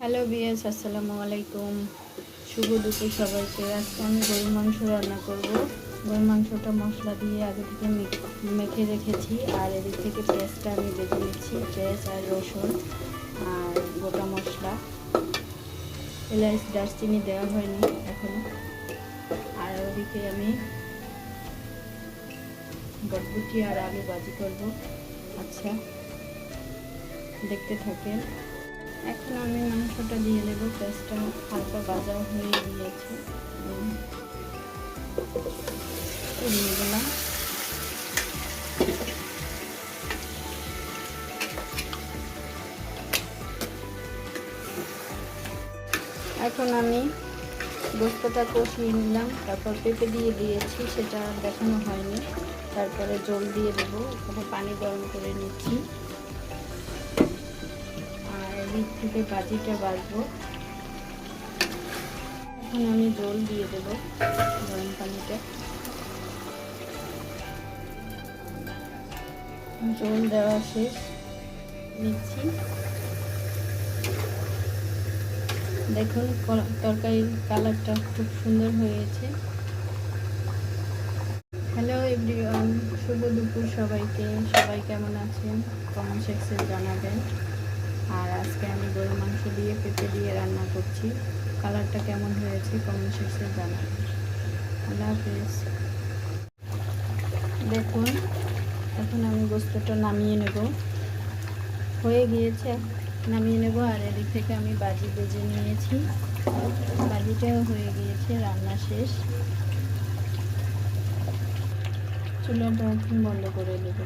Hello BS আসসালামু আলাইকুম। শুভ দুপুর সবাইকে। আজকে আমি গরুর মাংস রান্না করব। গরুর মাংসটা মশলা দিয়ে আগে থেকে মেখে- রেখেছি, আর এদিক থেকে পেঁয়াজটা আমি বেজে নিচ্ছি, পেঁয়াজ আর রসুন আর গোটা মশলা। এলাচ, দারচিনি দেওয়া হয়নি এখনও। আর ওদিকে আমি বটবুটি আর আলু বাজি করব। আচ্ছা দেখতে থাকেন। এখন আমি মাংসটা দিয়ে দেবো, পেঁয়াজটা হালকা ভাজা হয়ে গিয়েছে। এখন আমি গোস্তটা কষিয়ে নিলাম, তারপর পেঁপে দিয়ে দিয়েছি, সেটা দেখানো হয়নি। তারপরে জল দিয়ে দেবো ওখানে পানি গরম করে নিচ্ছি। এদিক থেকে বাজিটা বাজবো। এখন আমি জল দিয়ে দেব গরম পানিতে। জল দেওয়া শেষ। নিচ্ছি। দেখুন তরকারির কালারটা খুব সুন্দর হয়েছে। হ্যালো এভরিওয়ান, শুভ দুপুর সবাইকে। সবাই কেমন আছেন? কমেন্ট সেকশনে জানাবেন। আর আজকে আমি গরু মাংস দিয়ে পেঁপে দিয়ে রান্না করছি। কালারটা কেমন হয়েছে কমেন্ট সেকশনে জানাবেন। আল্লাহ হাফেজ। দেখুন, এখন আমি গোস্তটা নামিয়ে নেব। হয়ে গিয়েছে, নামিয়ে নেব। আর এদিক থেকে আমি বাজি বেজে নিয়েছি। বাজিটাও হয়ে গিয়েছে, রান্না শেষ। চুলাটা এখন বন্ধ করে দেবো।